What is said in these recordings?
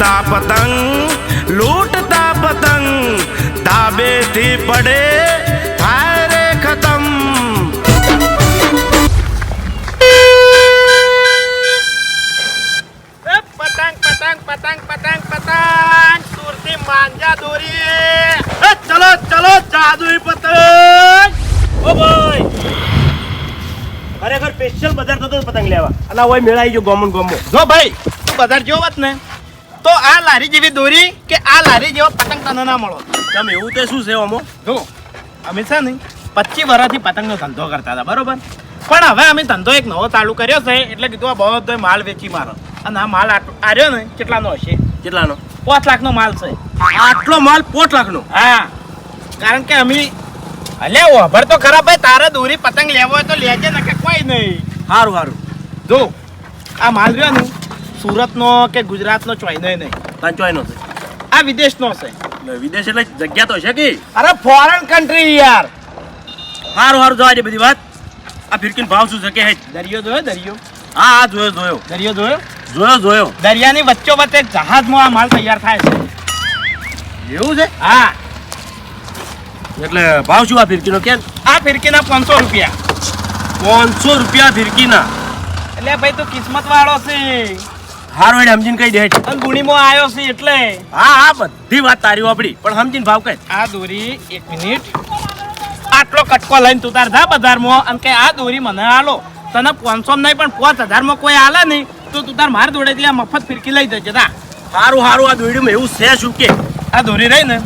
લૂંટતા પતંગ લૂંટતા પતંગ તાબેથી પડે થાય રે ખતમ. પતંગ પતંગ પતંગ પતંગ પતંગ સુરતી માંજા દોરી. ચલો ચલો જાદુઈ પતંગ. ઓ ભાઈ. ખરેખર સ્પેશિયલ બજાર થતો પતંગ લેવા. અને હોય મેળાઈ ગયો ગોમન ગોમો. જો ભાઈ તું બજાર જેવો વાત ને તો આ લારી જેવી દોરી કે આ લારી જેવો પતંગ તને ના મળો. ચમ એવું તે શું છે અમો? જો અમે છે ને પચીસ વર્ષથી પતંગનો ધંધો કરતા હતા બરોબર? પણ હવે અમે ધંધો એક નવો ચાલુ કર્યો છે એટલે કીધું આ બધો માલ વેચી મારો. અને આ માલ આટલો આર્યો ને કેટલાનો હશે? કેટલાનો? પાંચ લાખનો માલ છે. આટલો માલ પોચ લાખનો? હા. કારણ કે અમે અલે ઓભર તો ખરા ભાઈ તારે દોરી પતંગ લેવો હોય તો લેજે ને કે કોઈ નહીં. સારું સારું જો આ માલ રહ્યો ને સુરતનો કે ગુજરાતનો ચોઈનો નહીં. પંચવાયનો છે. આ વિદેશનો છે. વિદેશ એટલે જગ્યા તો છે કે? અરે ફોરેન કન્ટ્રી યાર. સારું સારું જવા દે બધી વાત. આ ફિરકીન ભાવ શું છે કે હે? દરિયો જોયો દરિયો? હા હા જોયો જોયો. દરિયો જોયો? જોયો જોયો. દરિયાની વચ્ચો વચ્ચે જહાજમાં આ માલ તૈયાર થાય છે. એવું છે? હા. એટલે ભાવ શું આ ફિરકીનો કેમ આ ફિરકીના પાંચસો રૂપિયા. પાંચસો રૂપિયા ફિરકીના. એટલે ભાઈ તું કિસ્મત વાળો છે. હારું એને સમજીને કહી દે. અને ગુણીમાં આવ્યો છે એટલે. હા હા બધી વાત તારી વાપરી પણ સમજીને ભાવ કઈ આ દોરી એક મિનિટ. આટલો કટકો લઈને તું તાર જા બજારમાં અને કે આ દોરી મને આલો. તને પાંચસો નહીં પણ પાંચ હજારમાં કોઈ આલે નહીં. તો તું તાર માર દોડે એટલે આ મફત ફિરકી લઈ જજે તા સારું સારું આ દોરડીમાં એવું છે શું કે? આ દોરી રહી ને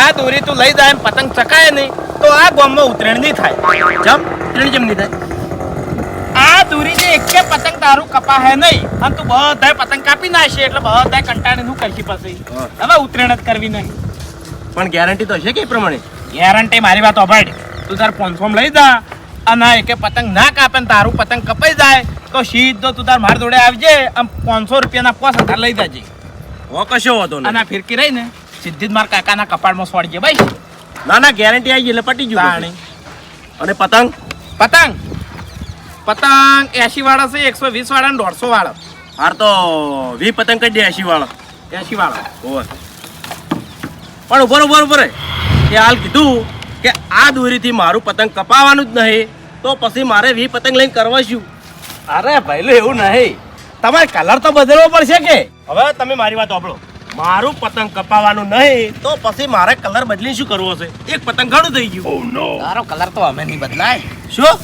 આ દોરી તું લઈ જાય પતંગ ચકાય નહીં તો આ ગામમાં ઉતરેણ નહીં થાય. જમ ઉતરેણ જેમ નહીં થાય? આ જે એકે પતંગ તારું કપાહે નહીં. અને તું બધાય પતંગ કાપી નાખશે એટલે બધા કંટાળી નું કરશી પછી. હા. હવે ઉતરેણ જ કરવી નહીં. પણ ગેરંટી તો હશે કે એ પ્રમાણે? ગેરંટી મારી વાત અભાડ તું તાર પાંચસો લઈ જા અને એકે પતંગ ના કાપે ને તારું પતંગ કપાઈ જાય તો સીધો તું તાર માર જોડે આવજે આમ પાંચસો રૂપિયાના પાંચ હજાર લઈ જાજે. હો કશો હતો અને ફિરકી રહી ને સીધી જ મારા કાકાના કપાળમાં સોડજે ભાઈ. ના ના ગેરંટી આવી એટલે પટી. પછી. અને પતંગ? પતંગ? પતંગ એસી વાળા છે એકસો વીસ વાળા ને દોઢસો વાળા હાર તો વી પતંગ કઈ દે એસી વાળા એસી વાળા ઓર પણ ઊભો ઊભો ઊભો રહો. એ હાલ કીધું કે આ દોરીથી મારું પતંગ કપાવાનું જ નહીં તો પછી મારે વી પતંગ લઈને કરવા શું? અરે ભાઈલું એવું નહીં. તમારે કલર તો બદલવો પડશે કે? હવે તમે મારી વાત સાંભળો. મારું પતંગ કપાવાનું નહીં તો પછી મારે કલર બદલી શું કરવો છે? એક પતંગ ઘણું થઈ ગયું. તારો કલર તો અમે નહીં બદલાય. શું?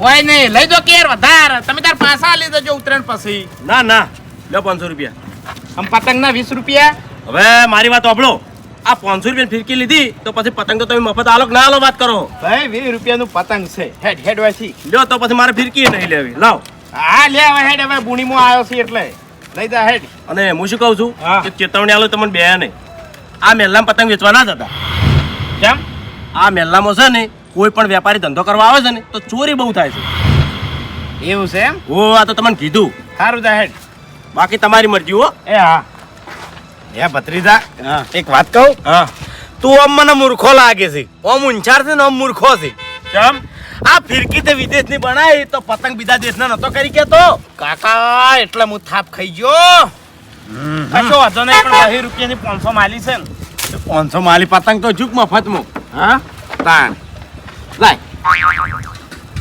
કોઈ નહીં. લઈ દો કેર વધાર. તમે તાર પાસા લઈ દેજો ઉતરણ પછી. ના ના. લો પાંચસો રૂપિયા. આમ પતંગ ના વીસ રૂપિયા? હવે મારી વાત સાંભળો. આ પાંચસો રૂપિયા ફિરકી લીધી તો પછી પતંગ તો તમે મફત આલો ના આલો વાત કરો? ભાઈ વીસ રૂપિયાનું પતંગ છે. હેડ હેડ વાસી લ્યો તો પછી મારે ફિરકી નહીં લેવી. લાવ. હા લે હવે હેડ. હવે બુણીમાં આવ્યો છે એટલે. લઈ જા હેડ. અને હું શું કહું છું. કે ચેતવણી આલો તમને બે નહીં. આ મેલ્લામાં પતંગ વેચવા ના જતા. કેમ? આ મેલ્લામાં છે ને કોઈ પણ વેપારી ધંધો કરવા આવે છે ને તો ચોરી બહુ થાય છે. એવું છે એમ? ઓ આ તો તમને કીધું. સારું હેડ. બાકી તમારી મરજી હો. એ હા. એ ભત્રીજા એક વાત કહું? હા. તું આમ મને મૂર્ખો લાગે છે. ઓમ ઊંચાર છે ને આમ મૂર્ખો છે. કેમ આ ફિરકી તે વિદેશની બનાવી તો પતંગ બીજા દેશના નતો કરી કેતો કાકા એટલે હું થાપ ખાઈ ગયો. કશો વાંધો નહીં પણ બહી રૂપિયાની પાંચસો માલી છે ને. પાંચસો માલી પતંગ તો ચૂક મફતમાં. હા? તાણ. લાય.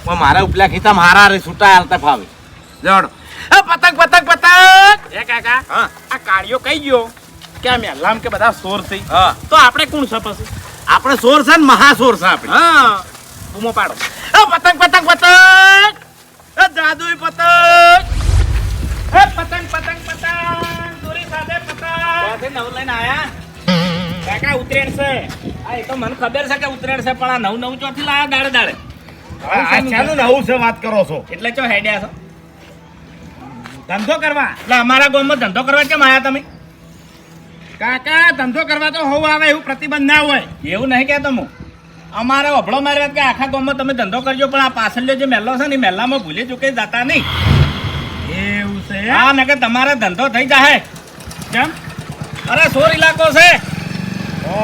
પણ મારા ઉપલા ખીતા મારા રે છૂટા હાલતા ફાવે જડો. પતંગ પતંગ પતંગ! એ કાકા આ કાળિયો કઈ ગયો? કે આ મેલામ કે બધા સોર થઈ? હા. તો આપણે કોણ છે પછી? આપણે સોર છે ને મહાસોર છે આપણે. હા. બૂમો પાડો. એ પતંગ પતંગ પતંગ! એ જાદુઈ પતંગ! એ પતંગ પતંગ પતંગ! દોરી સાથે પતંગ! નવ લઈને આયા? કાકા ઉતરેણ છે. હા એ તો મને ખબર છે કે ઉતરેણ છે પણ આ નવ નવ ચોથી લાયા દાડે દાડે? આ નવું છે વાત કરો છો? એટલે ચો હેડ્યા છો? ધંધો કરવા. એટલે અમારા ગામમાં ધંધો કરવા કેમ આયા તમે? કાકા ધંધો કરવા તો હોવ આવે એવું પ્રતિબંધ ના હોય. એવું નહીં કહેતો હું. અમારે અભળો મારી કે આખા ગામમાં તમે ધંધો કરજો પણ આ પાછળ જે મહેલો છે ને મેલામાં મહેલામાં ભૂલી ચૂકે જતા નહીં. એવું છે? હા ને કે તમારે ધંધો થઈ જાય કેમ? અરે સોર ઇલાકો છે. ઓ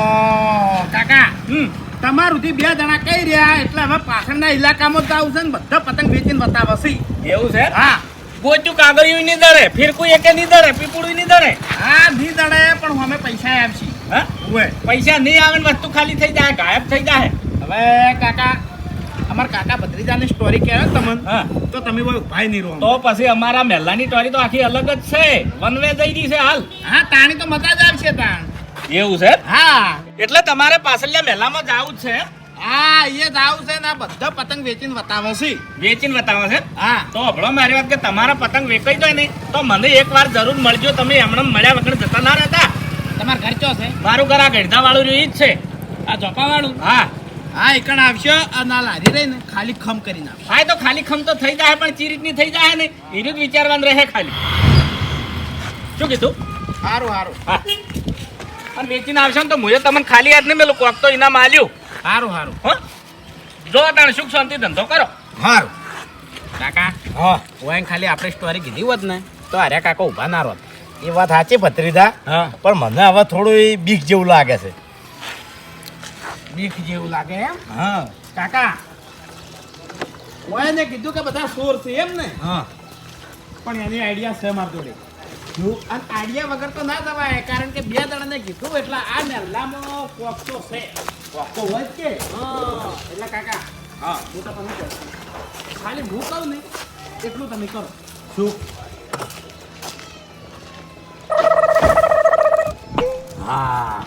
કાકા હમ તમારુંથી બે જણા કઈ રહ્યા એટલે હવે પાછળના ઇલાકામાં જ આવશે ને બધા પતંગ વેચીને બતાવશે એવું છે? હા. ગોચું કાગળિયું નહીં દરે ફિરકું એકે નહીં દરે પીપળું નહીં દરે. હા નહીં દરે પણ અમે પૈસા આપશી હા? ઓય પૈસા નહીં આવે ને વસ્તુ ખાલી થઈ જાય ગાયબ થઈ જાય. હવે કાકા અમાર કાકા ભત્રીજાની સ્ટોરી કહેવાય તમને તો તમે કોઈ ઉભાઈ નહીં રહો તો પછી અમારા મહેલાની સ્ટોરી તો આખી અલગ જ છે. વન વે જઈ રહી છે હાલ. હા તાણી તો મજા જ આવશે તાણ. એવું છે? હા. એટલે તમારે પાછળના મહેલામાં જવું છે? હા એ જ આવું છે ને આ બધા પતંગ વેચીને બતાવો છે. વેચીને બતાવો છે? હા. તો હભળો મારી વાત કે તમારા પતંગ વેચાઈ જાય નહીં તો મને એકવાર જરૂર મળજો તમે એમણે મળ્યા વગર જતા ના રહેતા. તમાર ઘર ચો છે? મારું ઘર આ ગઢડા વાળું રહ્યું જ છે. આ ચોપા વાળું હા. હા એકણ આવશો અને લારી રહી ને ખાલી ખમ કરી નાખો હા તો ખાલી ખમ તો થઈ જાય પણ ચીરીટની થઈ જાય ને? એ જ વિચારવાનું રહે ખાલી. શું કીધું? સારું સારું હા. અને વેચીને આવશે ને તો મુએ તમને ખાલી હાથ નહીં મેલું કોક તો ઇનામ આલ્યું. સારું સારું હો? જો તાણ સુખ શાંતિ ધંધો કરો. સારું કાકા હા. ઓય ખાલી આપણે સ્ટોરી કીધી હોત ને તો અરે કાકા ઊભા ના રોત. એ વાત સાચી ભત્રીજા? હા. પણ મને હવે થોડું એ બીક જેવું લાગે છે. બીક જેવું લાગે એમ? હા. કાકા ઓય ને કીધું કે બધા સોર છે એમ ને? હા. પણ એની આઈડિયા છે મારી જોડે. અને આઈડિયા વગર તો ના જવાય કારણ કે બે જણાને કીધું એટલે આ મેલ્લામાં કોક તો છે. કોક તો હોય કે? એટલે કાકા હા. હું તો કહું ખાલી હું કહું ને એટલું તમે કરો. શું? હા.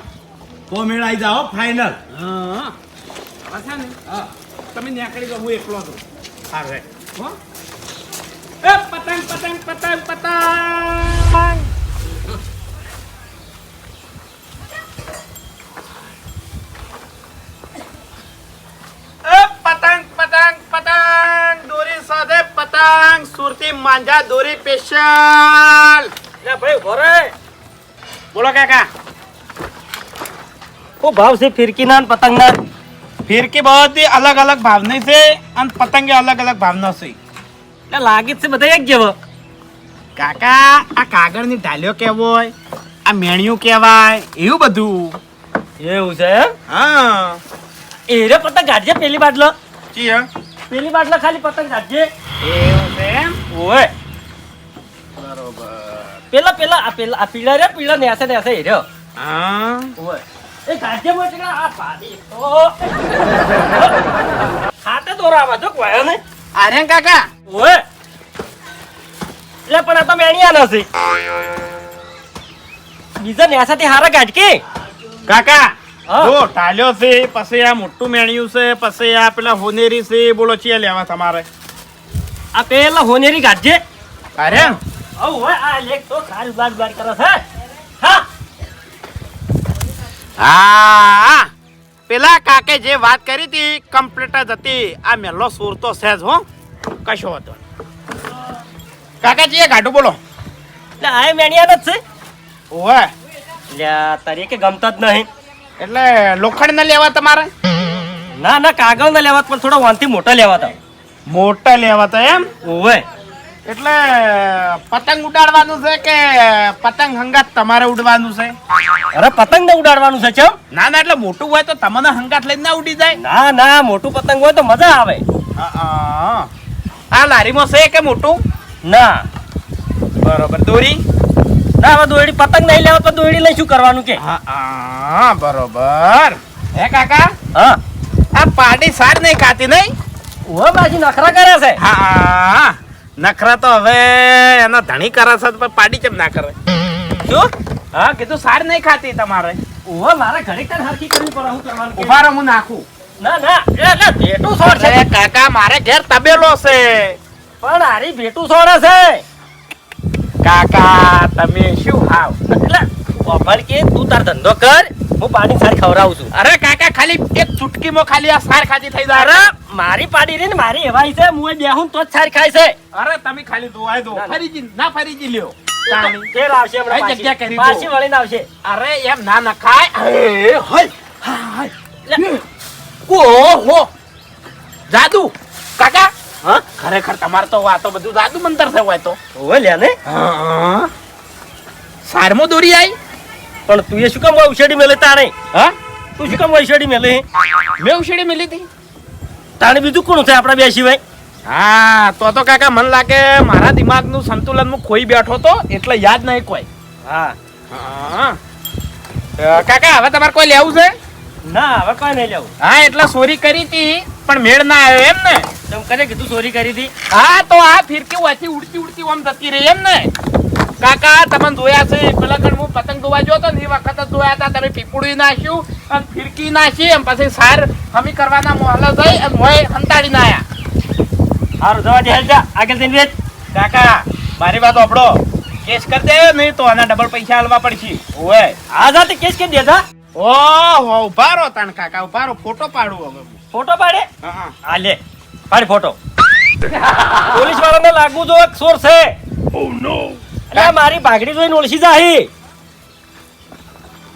તો મેળાઈ જાઓ ફાઈનલ હા. છે ને હા. તમે નીકળી જાઓ હું એકલો છું. હા રે. હો? એ પતંગ પતંગ પતંગ પતંગ પતંગ પતંગ પતંગ પતંગ સુરતી માંજા દોરી સ્પેશિયલ ભાઈ ઊભો રે. બોલો કાકા. શું ભાવ છે ફિરકીના ને પતંગના? ફિરકી બધી અલગ અલગ ભાવની છે અને પતંગે અલગ અલગ ભાવના છે. એટલે લાગે જ છે બધા એક જેવો. કાકા આ કાગળની ઢાલ્યો કેવો હોય આ મેણિયું કહેવાય એવું બધું. એવું છે હા. એ રે પતંગ ગાડજે પેલી બાટલો ચિયા પેલી બાટલો ખાલી પતંગ ગાડજે એવું છે ઓય. બરોબર. પેલા પેલા આ પેલા આ પીળા રે પીળા નેસે નેસે એ રહ્યો. હા. ઓય. એ કાઢજે મોટલા આ પાડી તો. હાથે દોરાવા જો કોઈ ને અરે કાકા ઓય! એટલે પણ આ તો મેણિયા નથી બીજા નેસાથી હારા કાઢ કે કાકા. જો ટાલ્યો છે પછી આ મોટું મેણિયું છે પછી આ પેલા હોનેરી છે બોલો ચિયા લેવા તમારે. આ પેલા હોનેરી કાઢજે અરે? ઓ ઓય આ લેખ તો ખાલ બાર બાર કરે છે હા. હા. પેલા કાકે જે વાત કરી હતી કમ્પ્લીટ જ હતી આ મેલો સુર તો છે હો. કશો હતો કાકાજી એ ગાઢું બોલો. એટલે આ મેણિયા જ છે? ઓહે લ્યા તારી કે ગમતા જ નહીં. એટલે લોખંડ ના લેવા તમારે? ના ના કાગળ ના લેવા પણ થોડા વાંથી મોટા લેવા તા. મોટા લેવા તો એમ? ઓવે. એટલે પતંગ ઉડાડવાનું છે કે પતંગ હંગાત તમારે ઉડવાનું છે? અરે પતંગ ને ઉડાડવાનું છે ચમ. ના ના એટલે મોટું હોય તો તમને હંગાત લઈને ના ઉડી જાય. ના ના મોટું પતંગ હોય તો મજા આવે. આ આ લારીમાં છે કે મોટું? ના. બરોબર. દોરી? ના હવે દોરડી પતંગ નહીં લેવા તો દોરડી લઈ શું કરવાનું કે? હા બરોબર. હે કાકા? હા. આ પાર્ટી સાર નહીં ખાતી નહીં? ઓ બાજી નખરા કરે છે. હા નખરા તો હવે એનો ધણી કરે છે પણ પાડી કેમ ના કરે? શું? હા કીધું સાર નહીં ખાતી તમારે. ઓ મારે ઘડી તને હરખી કરવી પડે હું કરવાનું કે? ઊભા રહો હું નાખું. ના ના એટલે ભેટું સોળ છે. કાકા મારે ઘેર તબેલો છે. પણ હારી ભેટું સોળે છે. કાકા તમે શું હાવ? એટલે ઓફર કે તું તાર ધંધો કર હું પાણી સારી ખવડાવું છું. અરે કાકા ખાલી એક ચૂટકીમાં ખાલી આ સાર ખાતી થઈ અરે મારી પાડી રે ને મારી એવાય છે હું બેહું તો જ સારી ખાય છે. અરે તમે ખાલી દોવાય દો. ફરીજી ના. ફરીજી લ્યો. ફેર આવશે હમણાં કઈ પાછી. જગ્યા કરી પાછી વળીને આવશે. અરે એમ ના નખાય. હાય. ઓહો જાદુ કાકા? હા? ખરેખર તમારે તો આ તો બધું જાદુ મંતર થયું હોય તો. ઓવે લે ને. સારમો દોરી આવી પણ તું એ શું કામ ઉછેડી મેલે તાણે? હા? તું શું કામ ઉછેડી મેલે? મેં ઉછેડી મેલી હતી. તાણે બીજું કોણ છે આપણા બે સિવાય? હા તો તો કાકા મને લાગે મારા દિમાગનું સંતુલન હું ખોઈ બેઠો તો એટલે યાદ નહીં કોઈ. હા. હા. કાકા હવે તમારે કોઈ લેવું છે? ના હવે કોઈ નહીં લેવું. હા એટલે ચોરી કરી હતી પણ મેળ ના આવ્યો એમ ને? તમે કીધું ચોરી કરી હતી. હા તો આ ફિરકી વાથી ઉડતી ઉડતી આમ જતી રહી એમ ને? કાકા તમે જોયા છે પેલા કણ હું પતંગ જોવા જો તો ને એ વખત જોયા હતા તમે પીપુડી નાખ્યું અને ફિરકી નાખી એમ પછી સાર હમી કરવાના મોહલા જઈ અને મોય હંતાડી ના આયા સારું જવા દે હેલ આગળ જઈને વેચ કાકા મારી વાત આપણો કેસ કરી દે નહીં તો આના ડબલ પૈસા હાલવા પડશે. ઓય. જાતે કેસ કરી દેતા ઓહો ઊભા રહો તાણ કાકા ઊભા રહો ફોટો પાડું હવે ફોટો પાડે? હા આ લે પાડ ફોટો. પોલીસ વાળાને લાગુ જો એક સોર છે. એટલે મારી પાઘડી જોઈને ઓળખી જાહી.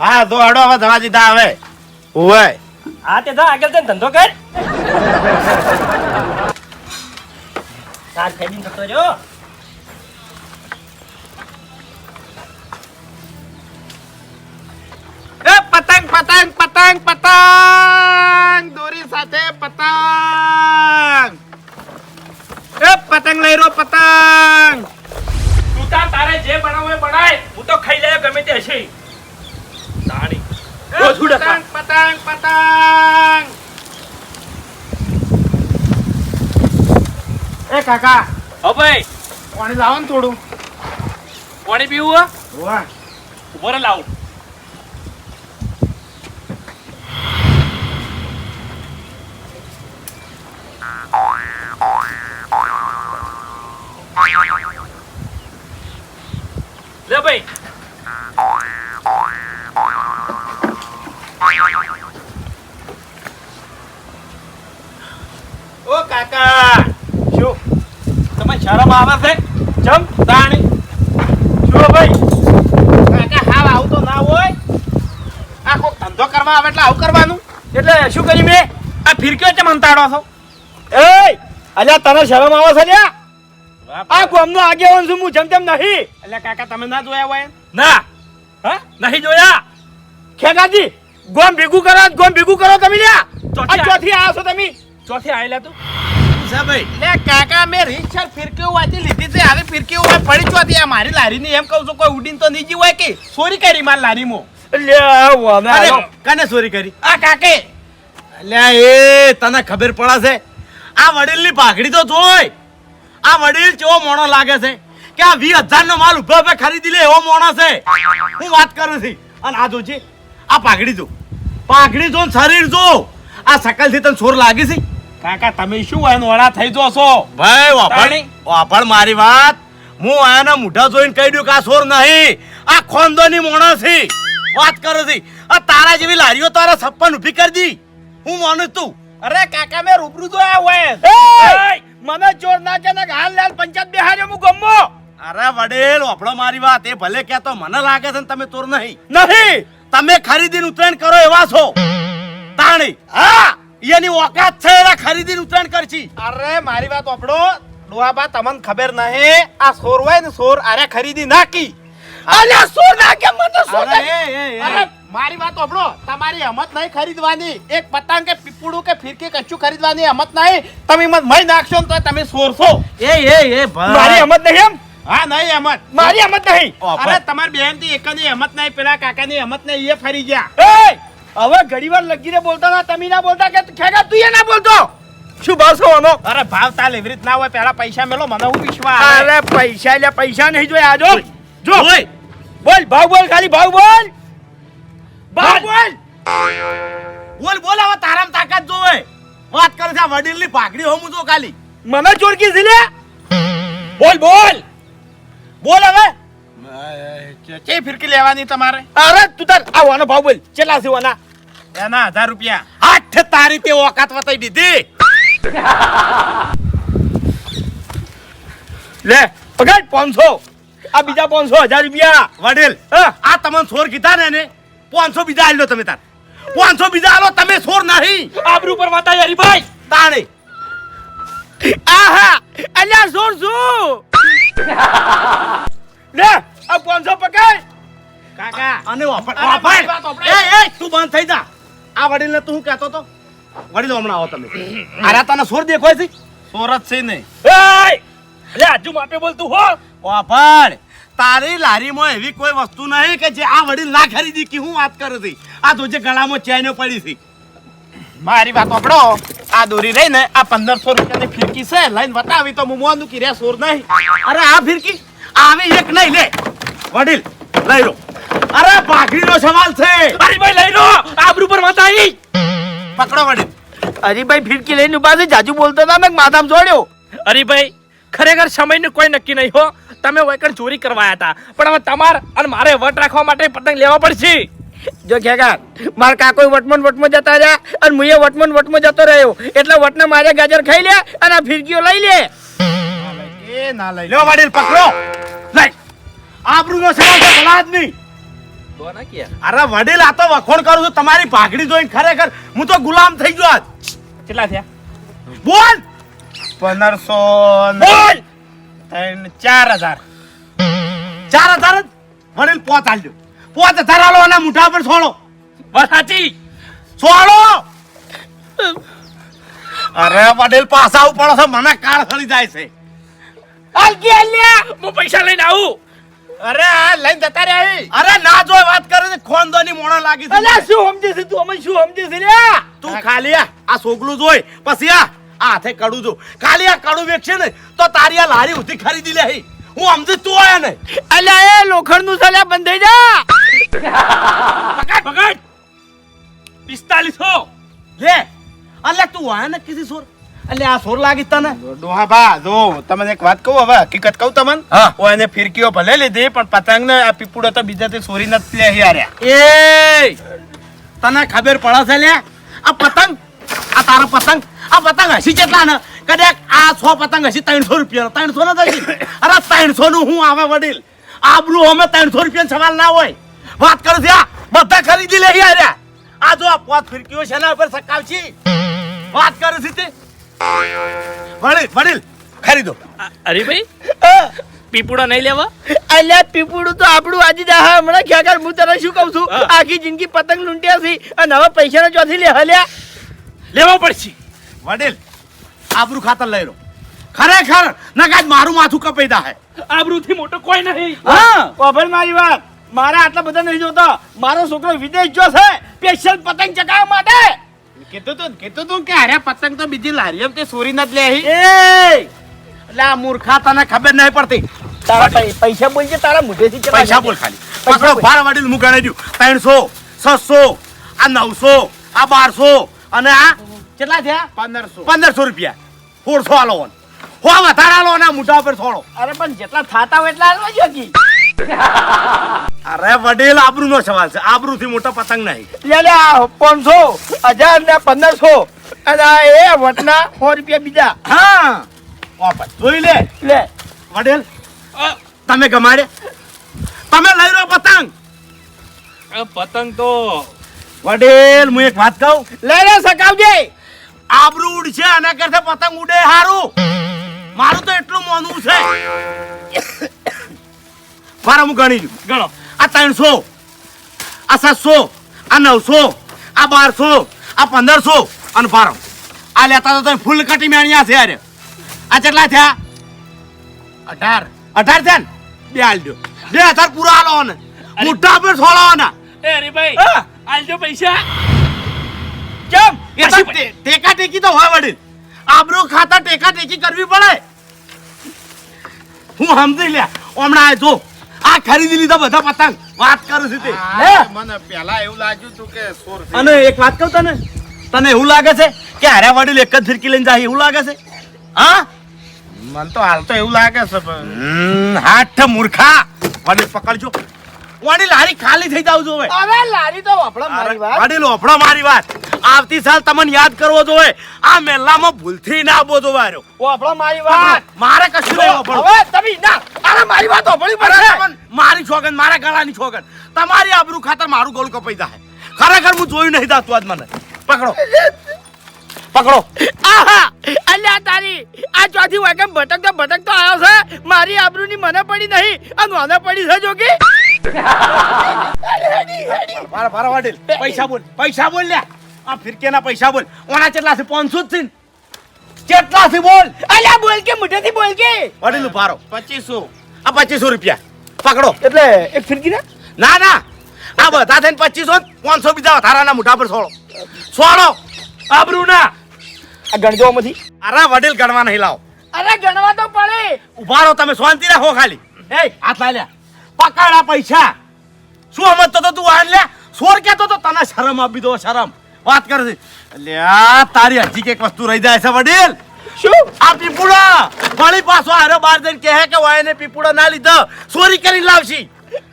હા તો હડો હવે જવા દીધા હવે. ઓય હા તે જા આગળ જઈને ધંધો કર. તાર ફેડીને થતો રહ્યો. પતંગ પતંગ પતંગ પતંગ! દોરી સાથે પતંગ! એ પતંગ લઈ રહ્યો પતંગ! તું તાર જે બનાવવું એ બનાય. હું તો ખાઈ લે ગમે તે હશે. તાણી. પતંગ પતંગ પતંગ! એ કાકા હો ભાઈ. પાણી લાવો ને થોડું. પાણી પીવું વાહ. ઊભો રે લાવું. લે ભાઈ. ઓ કાકા. શું તમે શરમ આવે છે? જમ, તાણી. શું ભાઈ. કાકા, હાવ આવું તો ના હોય. આ કોક ધંધો કરવા આવે એટલે આવું કરવાનું. એટલે શું કરી મેં? આ ફિરક્યો છે મંતાડો છો? એ, અલ્યા, તને શરમ આવે છે લ્યા? આ ગામનો આગેવાન છું હું જેમ તેમ નહીં. એટલે કાકા તમે ના જોયા હોય ના. હા? નહીં જોયા. ખેગાજી ગોમ ભેગું કરો ગોમ ભેગું કરો તમે લ્યા. ચોથી ચોથી આયા છો તમે. ચોથી આવેલા તું. ભાઈ લે કાકા મેં રીક્ષા ફિરકીઓ વાંચી લીધી છે. હવે ફિરકીઓ હોય પડી ચોથી આ મારી લારીની એમ કહું છું કોઈ ઉડીને તો નહીં હોય કે? ચોરી કરી મારી લારીમાં. અરે કને ચોરી કરી? આ કાકે. અલ્યા એ તને ખબર પડે છે આ વડીલની પાઘડી તો જોય. આ વડીલ કેવો મોણો લાગે છે કે આ વીસ હજાર નો માલ ઊભો ઉભે ખરીદી લે એવો મોણો છે? હું વાત કરું છું. અને આ જોજે આ પાઘડી જો. પાઘડી જો શરીર જો. આ સકલથી તને સોર લાગી છે? કાકા તમે શું આનો વડા થઈ જો છો? ભાઈ વાપણ વાપણ મારી વાત. હું આના મુઢા જોઈને કહી દઉં કે આ સોર નહીં. આ ખોંદોની મોણો છે. વાત કરું છે. આ તારા જેવી લારીઓ તારા છપ્પન ઊભી કરી દી. હું માનું તું. અરે કાકા મેં રૂબરૂ જોયા હોય! મને ચોર ના કે ના હાલ લાલ પંચાયત બેહાડ્યો હું ગમો અરે વડેલ ઓપડો મારી વાત. એ ભલે કહેતો મને લાગે છે ને તમે ચોર નહીં. નહીં. તમે ખરીદીને ઉત્તરાયણ કરો એવા છો. તાણી. હા. એની ઓકાત છે એના ખરીદીને ઉત્તરાયણ કરશી. અરે મારી વાત ઓપડો ડોહાબા તમને ખબર નહીં. આ સોર હોય ને સોર અરે ખરીદી નાખી. અલ્યા સોર ના કે મને સોર અરે એ, એ, એ. અરે મારી વાત ઓપડો તમારી હમત નહીં ખરીદવાની. એક પતંગ કે પીપુડું કે ફિરકી કશું ખરીદવાની હમત નહીં. તમે મત મય નાખશો તો તમે સોરશો. એ એ એ ભાઈ. મારી હમત નહીં એમ? હા નહીં હમત. મારી હમત નહીં. અરે. તમારી બેનથી એકની હમત નહીં પેલા કાકાની હમત નહીં એ ફરી ગયા. એ હવે ઘડી વાર લગીને બોલતા ના તમે ના બોલતા કે ખેગા તું એ ના બોલતો? શું ભાવ છો આનો? અરે ભાવ તાલ એવી રીત ના હોય પેલા પૈસા મેલો મને હું વિશ્વાસ. અરે પૈસા એટલે પૈસા નહીં જોઈએ જો જો. ઓય, બોલ ભાવ બોલ ખાલી ભાવ બોલ. ભાવ બોલ. બોલ. બોલ બોલ હવે તારામ તાકાત જોવે. વાત કરે છે વડીલની ભાગડી હોમ જો ખાલી. મને ચોરકી છે લે. બોલ બોલ. બોલ હવે. કે ફિરકી લેવાની તમારે? અરે તું તાર આવવાનો ભાવ બોલ. કેટલા છે વાના? એના હજાર રૂપિયા. આઠ તારી તે ઓકાત વતાઈ દીધી. લે પગાર પાંચસો. આ બીજા પાંચસો હજાર રૂપિયા. વડીલ હા. આ તમને સોર કીધા ને એને? પાંચસો બીજા આલો તમે તાર. પાંચસો બીજા આલો તમે સોર નહીં. આબરૂ પર માતા યારી ભાઈ તાણે. આહા અલ્યા સોર શું? લે આ પાંચસો પકડ. કાકા. અને વાપર વાપર. એ એ તું બંધ થઈ જા. આ વડીલને તું શું કહેતો તો વડીલ હમણાં આવો તમે. અરે તને સોર દેખો છે સોરત છે ને. એ લે આજુ માપે બોલતું હો. ઓફાડ તારી લારીમાં એવી કોઈ વસ્તુ નહીં કે જે આ વડીલ ના ખરીદી કે હું વાત કરું છું. આ તો જે ગળામાં ચેનો પડી છે. મારી વાત સાંભળો આ દોરી રહી ને આ પંદરસો રૂપિયાની ફિરકી છે. લઈને બતાવી તો હું મોનું કિર્યા સોર નહીં. અરે આ ફિરકી? આવી એક નહીં લે. વડીલ લઈ લો. અરે પાઘડીનો સવાલ છે. અરે ભાઈ લઈ લો. આબરૂ પર મતાઈ પકડો વડીલ. હરીભાઈ ફિરકી લઈને ઊભા છે. જાજુ બોલતો હતા મેં માધામ જોડ્યો? હરીભાઈ ખરેખર સમયનું કોઈ નક્કી નહીં હો. તમે વૈકણ ચોરી કરવાયા હતા પણ હવે તમાર અને મારે વટ રાખવા માટે પતંગ લેવા પડશે. જો ખેગા માર કાકો વટમન વટમાં જતા રહ્યા અને મુએ વટમન વટમાં જતો રહ્યો. એટલે વટને મારે ગાજર ખાઈ લે અને આ ફિરકીઓ લઈ લે. એ ના લઈ. લ્યો વડીલ પકડો. લઈ. આબરૂનો સવાલ છે ભલા આદમી. અરે વડીલ આ તો વખોણ કરું છું. તમારી પાઘડી જોઈને ખરેખર હું તો ગુલામ થઈ ગયો આજ. કેટલા થયા? બોલ. પંદરસો બોલ. ચાર હજાર. ચાર હજાર જ? વડીલ પોચ આલજો. પોચ હજાર આલો અને મુઠા પર છોડો બસ સાચી. છોડો અરે વડીલ પાછા આવું પડે છે. મને કાળ સળી જાય છે. અલકી અલ્યા હું પૈસા લઈને આવું. અરે આ લઈને જતા એ. અરે ના જો વાત કરે છે. ખોનદોની મોણો લાગી છે. અલ્યા શું સમજે છે તું? અમે શું સમજે છે રે તું ખાલી આ આ સોગલું જોઈ. પછી આ આ હાથે કડું જો ખાલી આ કડું વેચશે ને તો તારી આ લારી ઉધી ખરીદી લે હી. હું સમજી તું આયા ને અલ્યા એ લોખંડનું સલ્યા બંધ થઈ જા. પકડ પકડ. પિસ્તાલીસો. લે. અલ્યા તું આયા ને કીધી સોર? અલ્યા આ સોર લાગી તને? ડોહા બા જો તમને એક વાત કહું હવે હકીકત કહું તમને. ઓ એને ફિરકીઓ ભલે લીધી પણ પતંગ ને આ પીપુડો તો બીજાથી સોરી નથી લે હાર્યા એ તને ખબર પડે છે લે આ પતંગ આ તારો પતંગ? આ પતંગ હસી કેટલા ને કદાચ આ સો પતંગ હસી ત્રણસો રૂપિયા ત્રણસો ના થશે. અરે ત્રણસો નું હું આવે વડીલ? આબરું અમે ત્રણસો રૂપિયા સવાલ ના હોય. વાત કરું છે બધા ખરીદી લે યાર આ જો આ પોત ફિરકીઓ છે એના ઉપર સકાવશી? વાત કરું છું તે. વડીલ વડીલ ખરીદો. અરે ભાઈ પીપુડા નહીં લેવા? અલ્યા પીપુડું તો આપણું આજે જ હમણાં ખેગર હું તને શું કહું છું? આખી જિંદગી પતંગ લૂંટ્યા છે. અને હવે પૈસાનો ચોથી લે હલ્યા લેવા પડશે. વડીલ આબરૂ ખાતર લઈ લો. ખરેખર નકાજ મારું માથું કપાઈ દા હે આબરૂથી મોટો કોઈ નહીં. હા. ઓભર મારી વાત. મારા આટલા બધા નહીં જોતો. મારો છોકરો વિદેશ જો છે સ્પેશિયલ પતંગ ચગાવવા માટે. કીધું તું કીધું તું કે હારે પતંગ તો બીજી લારીઓ તે ચોરી જ લે એટલે આ મૂર્ખા તને ખબર નહીં પડતી. તારા પૈસા બોલજે તારા મુઢેથી પૈસા. બોલ ખાલી. પકડો ભાર વડીલ હું ગણાઈ દઉં. ત્રણસો છસો આ નવસો આ બારસો અને આ કેટલા થયા? પંદરસો. પંદરસો રૂપિયા. સોળસો આલો. હો વધારે આલો ને આ ઉપર છોડો અરે પણ જેટલા થાતા હોય એટલા આલવા જો અરે વડીલ આબરૂ નો સવાલ છે. આબરૂ થી મોટો પતંગ નહીં. લે લે આ પાંચસો હજાર ને પંદરસો. અને આ એ વટના સો રૂપિયા બીજા. હા. ઓપા જોઈ લે. લે. વડીલ તમે ગમાડે તમે લઈ લો પતંગ? પતંગ તો વડીલ હું એક વાત કહું? લે લે સકાવજે. આબરૂ ઉડશે આના કરતા પતંગ ઉડે હારું. મારું તો એટલું મોનું છે. મારા હું ગણી લઉં. ગણો. આ ત્રણસો આ સાતસો આ નવસો આ બારસો આ પંદરસો અને બારો આ લેતા તો ફૂલ કટી મેણ્યા છે અરે આ કેટલા થયા? અઢાર. અઢાર થયા ને? બે હાલ દો. બે હજાર પૂરા હાલો ને મોટા પર ને એ રે હા. આલજો પૈસા. કેમ એ તો ટેકા ટેકી તો હોય વડીલ આબરૂ ખાતા ટેકા ટેકી કરવી પડે. હું સમજી લે હમણાં આ જો આ ખરીદી લીધા બધા પતંગ. વાત કરું છું તે. મને પેલા એવું લાગ્યું તું કે સોર છે. અને એક વાત કહું તને. તને એવું લાગે છે કે હારે વડીલ એક જ ફિરકી લઈને જાય એવું લાગે છે? હા? મને તો હાલ તો એવું લાગે છે હાથ મૂર્ખા. વડીલ પકડજો. વડીલ લારી ખાલી થઈ જાવ જોવે. હવે લારી તો વાપડા મારી વાત. વડીલ ઓફળો મારી વાત. આવતી સાલ તમને યાદ કરવો જોવે. આ મેલામાં ભૂલથી ના આવવો જોવે હાર્યો. વાપડા મારી વાત. મારે કશું નહીં ઓફળો. હવે તમે ના અરે મારી વાત હોભળી પડે મારી છોગન મારા ગળાની છોગન તમારી આબરૂ ખાતર મારું ગળું કપાઈ જાય ખરેખર હું જોયું નહીં દાતું આજ મને. પકડો. પકડો. આહા અલ્યા તારી આ ચોથી વાગે ભટકતો ભટકતો આવ્યો છે. મારી આબરૂની મને પડી નહીં અને મને પડી છે જોગી. મારા મારા વડીલ પૈસા બોલ પૈસા બોલ લે. આ ફિરકેના પૈસા બોલ. ઓના કેટલા છે પાંચસો જ છે કેટલા છે બોલ. અલ્યા બોલ કે મોઢેથી બોલ કે. વડીલ ઉભારો પચીસો. આ પચીસો રૂપિયા. પકડો. એટલે એક ફિરકી ના ના. ના આ બધા થઈને પચીસો પાંચસો બીજા વધારાના મોઢા પર છોડો છોડો આબરૂ ના. આ ગણજો આમાંથી અરે વડીલ ગણવા નહીં લાવો. અરે ગણવા તો પડે. ઊભા રહો તમે શાંતિ રાખો ખાલી. એ હાથ લાય લ્યા પકડ આ પૈસા. શું સમજતો તો તું આન લે? સોર કેતો તો તને શરમ આપી દો શરમ. વાત કરે છે. લ્યા તારી હજી કંઈક વસ્તુ રહી જાય છે વડીલ. શું? આ પીપુડા. વળી પાછો હારો બાર જઈને કહે કે વાયને પીપુડા ના લીધો. ચોરી કરી લાવશી.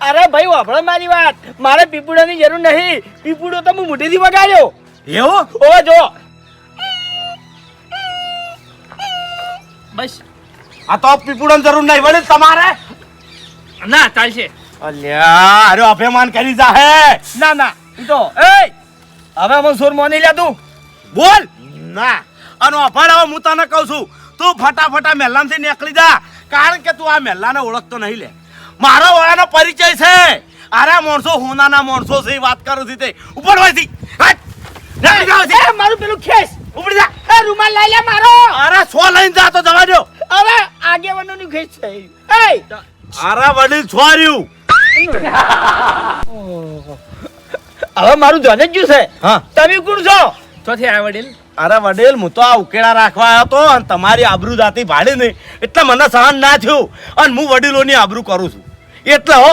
અરે ભાઈ વાપરો મારી વાત. મારે પીપુડાની જરૂર નહીં. પીપુડો તો હું મોઢેથી વગાડ્યો. એવું? ઓ જો. બસ. આ તો પીપુડાની જરૂર નહીં વડીલ તમારે? ના ચાલશે. અલ્યા અરે અભિમાન કરી જા હે ના ના ઈ તો એ હવે મને સોર મોની લે તું. બોલ. ના. અનો અફાડ હવે હું તને કહું છું તું ફટાફટા મહેલામાંથી નીકળી જા કારણ કે તું આ મહેલાને ઓળખતો નહીં લે. મારો વાળાનો પરિચય છે. અરે માણસો હોનાના માણસો છે વાત કરું છું તે. ઉપર છે. મારું પેલું ખેસ. ઉપડી જા એ રૂમાલ લઈ લે મારો. અરે સો લઈને જા તો જવા દો હવે આગેવાનોનું ખેસ છે એ અરે વડીલ છોર્યું. હવે મારું ધ્યાન જ ગયું છે. હા. તમે કોણ છો? ચોથી આ વડીલ. અરે વડીલ હું તો આ ઉકેડા રાખવા આવ્યો હતો અને તમારી આબરૂ જાતી ભાડે નહીં. એટલે મને સહન ના થયું અને હું વડીલોની આબરૂ કરું છું. એટલે હો.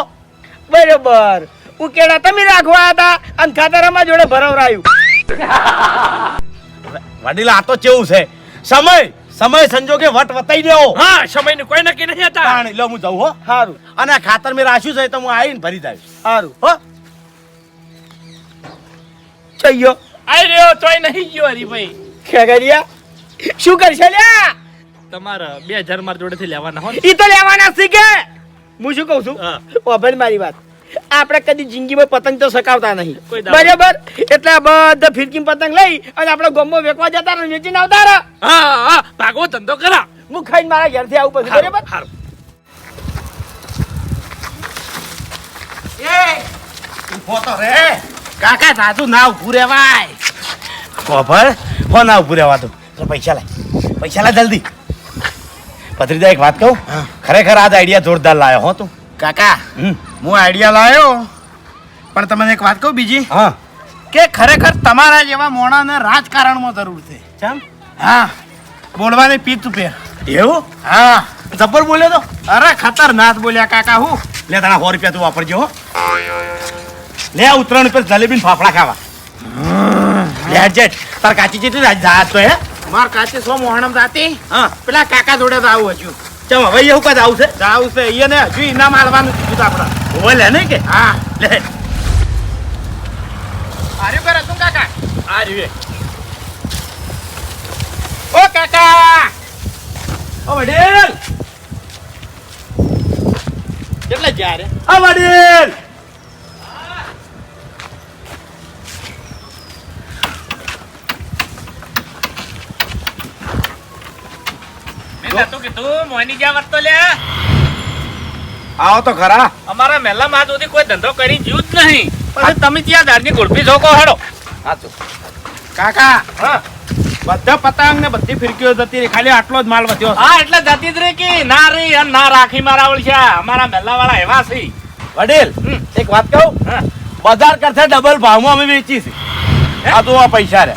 બરોબર. ઉકેડા તમે રાખવા હતા અને ખાતરામાં જોડે ભરવરાયું. વડીલ આ તો કેવું છે? સમય સમય સંજોગે વટ વતાઈ દેવો હા સમયનું કોઈ નક્કી નહીં હતા. પાણી લો હું જઉં હો. સારું અને આ ખાતર મેં રાખ્યું છે તો હું આવીને ભરી દઈશ. સારું હો. ચયો આઈ રહ્યો તોય નહીં ગયો હરીભાઈ. ખેગરિયા શું કરશે લ્યા? તમારા બે હજાર માર જોડેથી લેવાના હો ઈ તો લેવાના શીખે હું શું કહું છું? હા. ઓભળ મારી વાત. આપણે કદી જિંદગીમાં પતંગ તો સકાવતા નહીં. બરાબર? એટલે બધા ફિરકીમ પતંગ લઈ અને આપણે ગામમાં વેચવા જતા રહે વેચીને આવતા રહે. હા હા ભાગવો ધંધો કરા. હું ખાઈને મારા ઘેરથી આવું પછી બરાબર? એ ઊભો તો રે. કાકા સાધુ ના ઉભું રેવાય ખબર હો ના ઉભું રેવા તો પૈસા લાય. પૈસા લાય જલ્દી. પત્રીજા એક વાત કહું? ખરેખર આજ આઈડિયા જોરદાર લાયો હો તું. કાકા હમ. હું આઈડિયા લાવ્યો પણ તમને એક વાત કહું બીજી? હા. કે ખરેખર તમારા જેવા મોણાને રાજકારણમાં જરૂર છે. ચમ? હા. બોલવાની પીત પે એવું? હા. જબ્બર બોલ્યો તો? અરે ખતરનાક બોલ્યા કાકા હું. લે તારા સો રૂપિયા તું વાપરજો હો. લે આ ઉત્તરાયણ પર જલેબી ને ફાફડા ખાવા. લે જે તાર કાચી ચેટલી રાજ જાત તો હે. માર કાચી સો મોહણમ જાતી? હા. પેલા કાકા જોડે જ આવું હજુ. ચમ હવે એવું કદ આવશે જાવું છે? એને હજુ ઇનામ આલવાનું કીધું તું આપડા ઓય લે નહીં કે? હા. લે. આર્યુ કરે તું કાકા? આર્યુ ઓ કાકા! ઓ વડીલ! કેટલા જ્યાં રે? આ વડીલ! મેં નહોતું કીધું, મોની જ્યાં વર્તો લે. આવો તો ખરા અમારા મહેલામાં માં સુધી કોઈ ધંધો કરી જ્યુ જ નહીં પછી તમે ત્યાં દારની ગુડપી જોકો હડો. સાચું. કાકા બધા પતંગ ને બધી ફિરકીઓ જતી રહી. ખાલી આટલો જ માલ વધ્યો હા એટલે જતી જ રહી કે ના રહી અને ના રાખી મારા ઓળખ્યા અમારા મહેલા વાળા એવા છે. વડીલ. એક વાત કહું? હા. બજાર કરતા ડબલ ભાવમાં અમે વેચી છે. આ તો આ પૈસા રે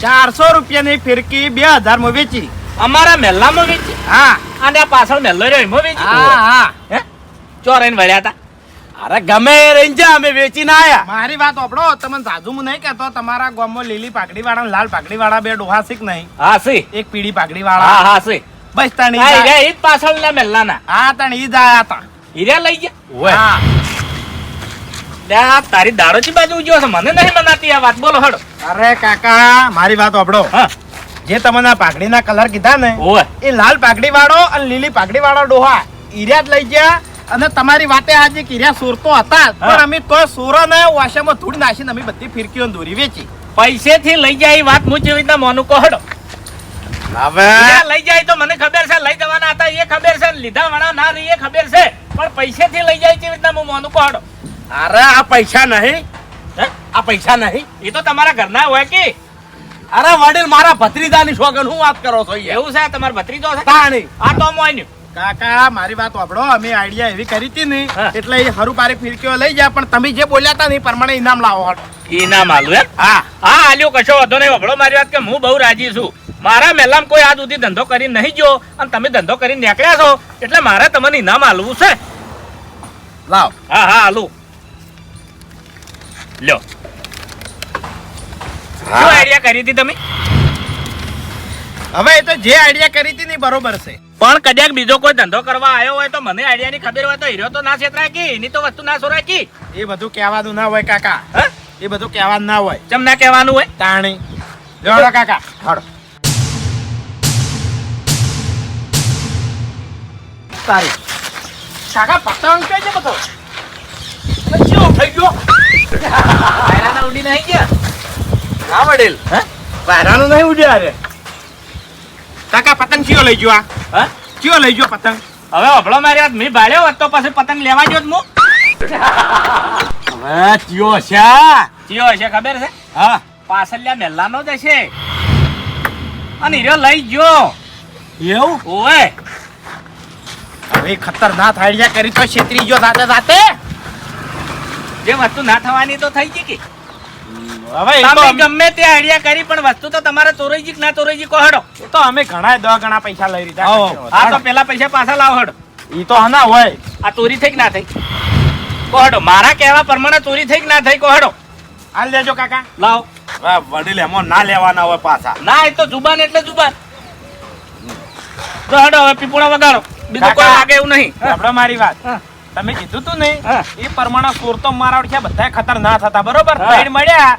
ચારસો રૂપિયાની ફિરકી બે હજારમાં વેચી. અમારા મહેલામાં વેચી હા. અને આ પાછળ મહેલો રહ્યો એમાં વેચી હા હા. હે? ચોરાઈને વળ્યા હતા. અરે ગમે એ રહીને જા અમે વેચીને આયા. મારી વાત ઓપડો તમને સાજુ હું નહીં કહેતો તમારા ગામમાં લીલી પાકડી વાળા લાલ પાકડી વાળા બે ડોહા શીખ નહીં. હા સી એક પીળી પાકડી વાળા હા સી બસ તણી ઈ હીરા ઈ પાછળ ને મહેલા ના હા તણ ઈ જ આયા હતા હીરા લઈ ગયા? ઓય. હા. લે આ તારી દાડોચી બાજુ છે. મને નહીં મનાતી આ વાત. બોલો હડો અરે કાકા મારી વાત ઓપડો. હા. જે તમને આ પાઘડીના કલર કીધા ને એ લાલ પાઘડી વાળો અને લીલી પાઘડી વાળો ડોહા. ઈર્યા જ લઈ ગયા અને તમારી વાતે આજે કીર્યા સુરતો હતા. પણ અમે તો સુરો ને વાસામાં ધૂળ નાખીને અમે બધી ફિરકીઓ દોરી વેચી. પૈસે થી લઈ જાય એ વાત હું જેવી રીતના મોનું કહો હવે? લઈ જાય તો મને ખબર છે લઈ જવાના હતા એ ખબર છે લીધા વાળા ના રહી એ ખબર છે પણ પૈસે થી લઈ જાય કેવી રીતના હું મોનું કહડો અરે આ પૈસા નહીં. આ પૈસા નહીં? એ તો તમારા ઘરના હોય કે? અરે વડીલ મારા ભત્રીજાની શોગન હું વાત કરો છો એવું છે તમારો ભત્રીજો છે? તાણી આ તો મોય કાકા મારી વાત સાંભળો અમે આઈડિયા એવી કરી હતી ને એટલે એ હરુ પારી ફિરકીઓ લઈ જાય પણ તમે જે બોલ્યા હતા ને એ પ્રમાણે ઇનામ લાવો ઇનામ આલું એમ? હા. હા આલ્યો કશો વધો નહીં. વભળો મારી વાત કે હું બહુ રાજી છું. મારા મહેલામાં કોઈ આજ સુધી ધંધો કરી નહીં ગયો અને તમે ધંધો કરીને નીકળ્યા છો એટલે મારે તમને ઇનામ આલવું છે. લાવ. હા હા આલું. લ્યો. શું આઈડિયા કરી હતી તમે? હવે એ તો જે આઈડિયા કરી હતી ને બરોબર છે. પણ કદાચ બીજો કોઈ ધંધો કરવા આવ્યો હોય તો મને આઈડિયાની ખબર હોય તો હીરો તો ના તો વસ્તુ ના સોરાય એ બધું કહેવાનું ના હોય કાકા. એ બધું કહેવાનું ના હોય. ચમ ના કહેવાનું હોય? તાણી. જોડો કાકા હાડો. તારી. કાકા પતંગ કઈ છે બધો? થઈ ગયો? ઉડી નહીં ગયા? હા વડીલ. હે? વાયરાનું નહીં ઉડ્યા રે કાકા પતંગ કયો લઈ ગયો આ. કયો લઈ ગયો પતંગ. હવે અભળો મારી વાત મેં ભાળ્યો હતો પછી પતંગ લેવા જો મુ. હવે ચિયો છે ચિયો છે ખબર છે? હા. પાછળલ્યા મેલ્લાનો જ છે અને હીરો લઈ ગયો. એવું? ઓય હવે ખતરનાક આઈડિયા કરી તો છેતરી ગયો સાથે સાથે જે વસ્તુ ના થવાની તો થઈ ગઈ કે? હવે તમે ગમે તે આઈડિયા કરી પણ વસ્તુ તો તમારે ચોરાઈ જી ના કહો હડો. તો અમે ઘણા દસ ગણા પૈસા લઈ લીધા. આ તો પેલા પૈસા પાછા લાવો હડો. ઈ તો હના હોય. આ ચોરી થઈ કે ના થઈ? કહો મારા કહેવા પ્રમાણે ચોરી થઈ કે ના થઈ કહો હડો. હાલ લેજો કાકા. લાવો. વડીલ એમાં ના લેવાના હોય પાછા. ના એ તો જુબાન એટલે જુબાન. હડો હવે પીપુડા વગાડો. બીજું કોઈ. લાગે એવું નહીં. સાંભળો મારી વાત. તમે કીધું તું નહીં એ પ્રમાણે સોર તો મારા ઓળખ્યા બધા ખતરનાક હતા બરોબર? મળ્યા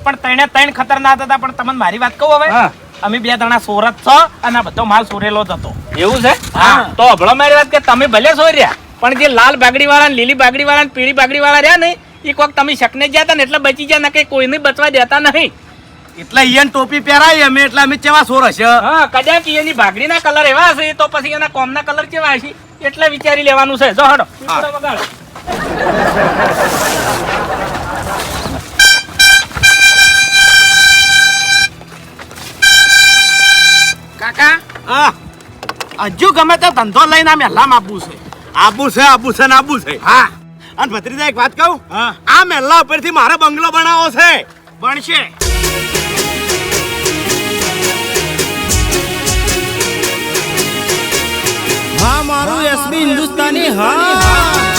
પણ ત્રણે ત્રણ ખતરનાક હતા પણ તમને મારી વાત કહું હવે? અમે બે જણા સુરત છો અને બધો માલ સુરેલો જ હતો. એવું છે? હા. તો અભળો મારી વાત કે તમે ભલે સોર્યા પણ જે લાલ બાગડી વાળા લીલી બાગડી વાળા ને પીળી બાગડી વાળા રહ્યા ને એ કોક તમે શકને જ હતા ને એટલે બચી ગયા ને કે કોઈને બચવા દેતા નહીં. એટલે ઈયન ટોપી પહેરાય અમે એટલે અમે કેવા સોર હશે? હા કદાચ એની બાગડીના કલર એવા હશે તો પછી એના કોમના કલર કેવા હશે એટલે વિચારી લેવાનું છે. જો હડો હજુ ગમે તે ધંધો લઈને આ મહેલામાં આપવું છે. આબુ છે આબુ છે ને આબુ છે. હા. અને ભત્રીજા એક વાત કહું? હા. આ મહેલા ઉપરથી મારો બંગલો બનાવો છે. બનશે. હા મારું એસબી હિન્દુસ્તાની હા.